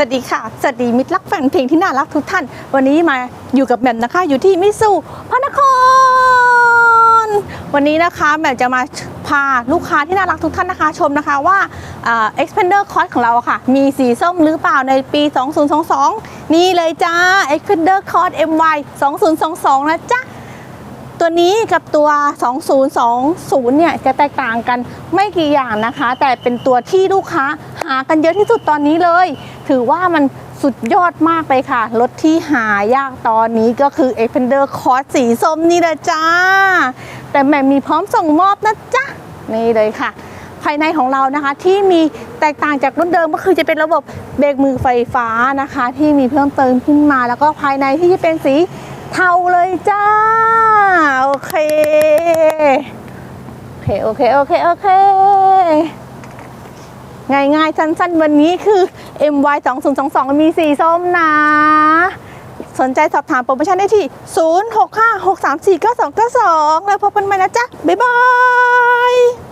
วัสดีค่ะ สวัสดีมิตรรักแฟนเพลงที่น่ารักทุกท่าน วันนี้มาอยู่กับแหม่มนะคะ อยู่ที่มิตซูพระนคร วันนี้นะคะแหม่มจะมาพาลูกค้าที่น่ารักทุกท่านนะคะ ชมนะคะว่าเอ่อ Expander c o s ของเราค่ะ มีสีส้มหรือเปล่าในปี 2022 นี่เลยจ้า Expander c o s MY 2022 นะจ๊ะ ตัวนี้กับตัว 2020 เนี่ยจะแตกต่างกันไม่กี่อย่างนะคะ แต่เป็นตัวที่ลูกค้าหากันเยอะที่สุดตอนนี้เลย ถือว่ามันสุดยอดมากเลยค่ะ รถที่หายากตอนนี้ก็คือ Expander Cross สีส้มนี่เลยจ้า แต่แหม่มมีพร้อมส่งมอบนะจ๊ะ นี่เลยค่ะ ภายในของเรานะคะที่มีแตกต่างจากรุ่นเดิมก็คือจะเป็นระบบเบรกมือไฟฟ้านะคะ ที่มีเพิ่มเติมขึ้นมา แล้วก็ภายในที่จะเป็นสีเทาเลยจ้า เค โอเค โอเค โอเค โอเค ง่ายๆสั้นๆ วันนี้คือ MY 2022มีสีส้มนะ สนใจสอบถามโปรโมชั่นได้ที่ 0656349292 แล้วพบกันใหม่นะจ๊ะ บ๊ายบาย